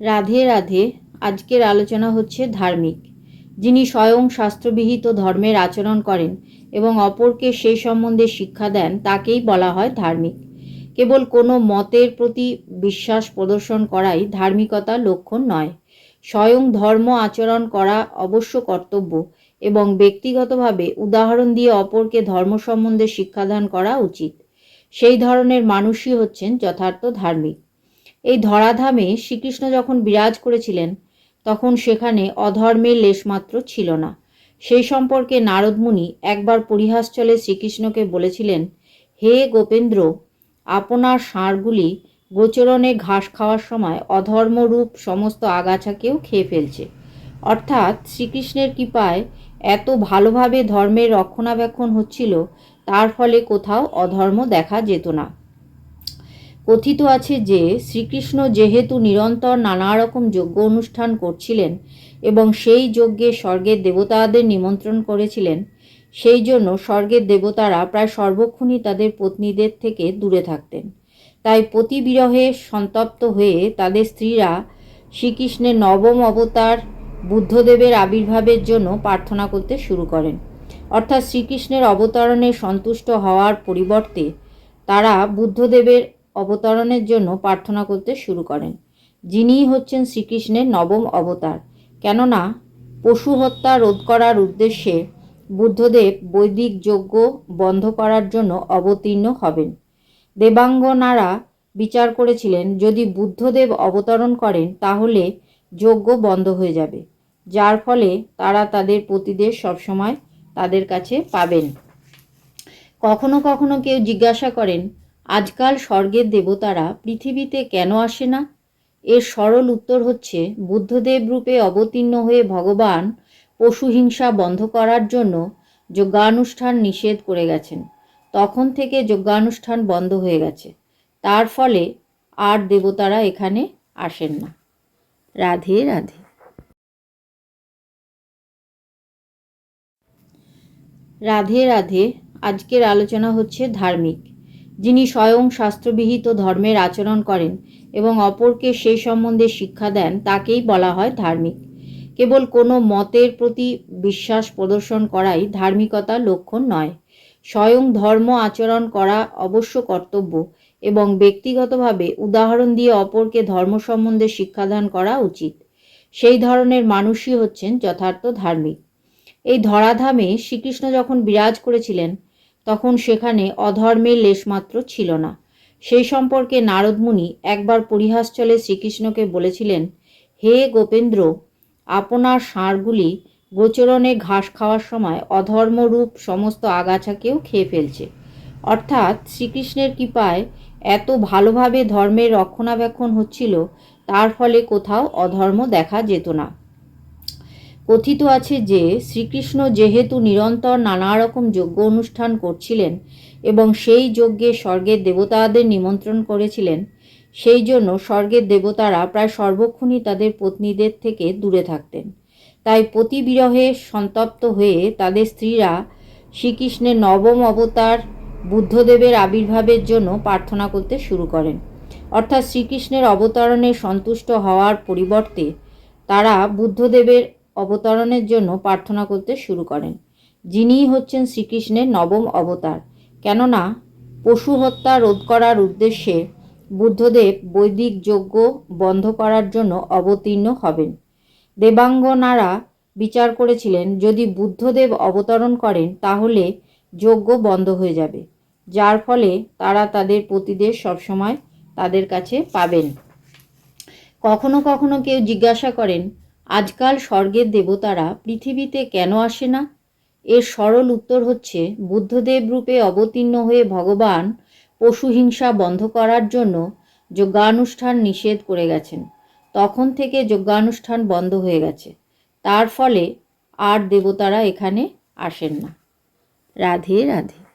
রাধে রাধে, আজকের আলোচনা হচ্ছে ধার্মিক। যিনি স্বয়ং শাস্ত্রবিহিত ধর্মের আচরণ করেন এবং অপরকে সেই সম্বন্ধে শিক্ষা দেন, তাকেই বলা হয় ধার্মিক। কেবল কোনো মতের প্রতি বিশ্বাস প্রদর্শন করাই ধার্মিকতার লক্ষণ নয়। স্বয়ং ধর্ম আচরণ করা অবশ্য কর্তব্য এবং ব্যক্তিগতভাবে উদাহরণ দিয়ে অপরকে ধর্ম সম্বন্ধে শিক্ষাদান করা উচিত। সেই ধরনের মানুষই হচ্ছেন যথার্থ ধার্মিক। এই ধরাধামে শ্রীকৃষ্ণ যখন বিরাজ করেছিলেন, তখন সেখানে অধর্মের লেশমাত্র ছিল না। সেই সম্পর্কে নারদমুনি একবার পরিহাস চলে শ্রীকৃষ্ণকে বলেছিলেন, হে গোপেন্দ্র, আপনার ষাঁড়গুলি গোচরণে ঘাস খাওয়ার সময় অধর্মরূপ সমস্ত আগাছাকেও খেয়ে ফেলছে। অর্থাৎ শ্রীকৃষ্ণের কৃপায় এত ভালোভাবে ধর্মের রক্ষণাবেক্ষণ হচ্ছিল, তার ফলে কোথাও অধর্ম দেখা যেত না। কথিত আছে যে, শ্রীকৃষ্ণ যেহেতু নিরন্তর নানা রকম যজ্ঞ অনুষ্ঠান করছিলেন এবং সেই যজ্ঞে স্বর্গের দেবতাদের নিমন্ত্রণ করেছিলেন, সেই জন্য স্বর্গের দেবতারা প্রায় সর্বক্ষণই তাদের পত্নীদের থেকে দূরে থাকতেন। তাই পতিবিরহে সন্তপ্ত হয়ে তাদের স্ত্রীরা শ্রীকৃষ্ণের নবম অবতার বুদ্ধদেবের আবির্ভাবের জন্য প্রার্থনা করতে শুরু করেন। অর্থাৎ শ্রীকৃষ্ণের অবতরণে সন্তুষ্ট হওয়ার পরিবর্তে তারা বুদ্ধদেবের অবতরণের জন্য প্রার্থনা করতে শুরু করেন। যিনিই হচ্ছেন শ্রীকৃষ্ণের নবম অবতার। কেননা, পশু হত্যা রোধ করার উদ্দেশ্যে বুদ্ধদেব বৈদিক যজ্ঞ বন্ধ করার জন্য অবতীর্ণ হবেন। দেবাঙ্গনারা বিচার করেছিলেন, যদি বুদ্ধদেব অবতরণ করেন, তাহলে যজ্ঞ বন্ধ হয়ে যাবে, যার ফলে তারা তাদের পতিদের সবসময় তাদের কাছে পাবেন। কখনো কখনো কেউ জিজ্ঞাসা করেন আজকাল স্বর্গের দেবতারা পৃথিবীতে কেন আসে না? এর সরল উত্তর হচ্ছে, বুদ্ধদেব রূপে অবতীর্ণ হয়ে ভগবান পশুহিংসা বন্ধ করার জন্য যজ্ঞানুষ্ঠান নিষেধ করে গেছেন। তখন থেকে যজ্ঞানুষ্ঠান বন্ধ হয়ে গেছে। তার ফলে আর দেবতারা এখানে আসেন না। রাধে রাধে। রাধে রাধে। আজকের আলোচনা হচ্ছে ধার্মিক। যিনি স্বয়ং শাস্ত্রবিহিত ধর্মের আচরণ করেন এবং অপরকে সে সম্বন্ধে শিক্ষা দেন, তাকেই বলা হয় ধার্মিক। কেবল কোনো মতের প্রতি বিশ্বাস প্রদর্শন করাই ধার্মিকতার লক্ষণ নয়। স্বয়ং ধর্ম আচরণ করা অবশ্য কর্তব্য এবং ব্যক্তিগতভাবে উদাহরণ দিয়ে অপরকে ধর্ম সম্বন্ধে শিক্ষাদান করা উচিত। সেই ধরনের মানুষই হচ্ছেন যথার্থ ধার্মিক। এই ধরাধামে শ্রীকৃষ্ণ যখন বিরাজ করেছিলেন তখন সেখানে অধর্মের লেশমাত্র ছিল না। সেই সম্পর্কে নারদমুনি একবার পরিহাস চলে শ্রীকৃষ্ণকে বলেছিলেন, হে গোপেন্দ্র, আপনার ষাঁড়গুলি গোচরণে ঘাস খাওয়ার সময় অধর্মরূপ সমস্ত আগাছাকেও খেয়ে ফেলছে। অর্থাৎ শ্রীকৃষ্ণের কৃপায় এত ভালোভাবে ধর্মের রক্ষণাবেক্ষণ হচ্ছিল, তার ফলে কোথাও অধর্ম দেখা যেত না। কথিত আছে যে, শ্রীকৃষ্ণ যেহেতু নিরন্তর নানা রকম যজ্ঞ অনুষ্ঠান করছিলেন এবং সেই যজ্ঞে স্বর্গের দেবতাদের নিমন্ত্রণ করেছিলেন, সেই জন্য স্বর্গের দেবতারা প্রায় সর্বক্ষণই তাদের পত্নীদের থেকে দূরে থাকতেন। তাই পতিবিরহে সন্তপ্ত হয়ে তাদের স্ত্রীরা শ্রীকৃষ্ণের নবম অবতার বুদ্ধদেবের আবির্ভাবের জন্য প্রার্থনা করতে শুরু করেন। অর্থাৎ শ্রীকৃষ্ণের অবতরণে সন্তুষ্ট হওয়ার পরিবর্তে তারা বুদ্ধদেবের অবতরণের জন্য প্রার্থনা করতে শুরু করেন। যিনিই হচ্ছেন শ্রীকৃষ্ণের নবম অবতার। কেননা, পশু হত্যা রোধ করার উদ্দেশ্যে বুদ্ধদেব বৈদিক যজ্ঞ বন্ধ করার জন্য অবতীর্ণ হবেন। দেবাঙ্গনারা বিচার করেছিলেন, যদি বুদ্ধদেব অবতরণ করেন, তাহলে যজ্ঞ বন্ধ হয়ে যাবে। যার ফলে তারা তাদের পতিদের সবসময় তাদের কাছে পাবেন। কখনো কখনো কেউ জিজ্ঞাসা করেন আজকাল স্বর্গের দেবতারা পৃথিবীতে কেন আসে না? এর সরল উত্তর হচ্ছে, বুদ্ধদেব রূপে অবতীর্ণ হয়ে ভগবান পশুহিংসা বন্ধ করার জন্য যজ্ঞানুষ্ঠান নিষেধ করে গেছেন। তখন থেকে যজ্ঞানুষ্ঠান বন্ধ হয়ে গেছে। তার ফলে আর দেবতারা এখানে আসেন না। রাধে রাধে।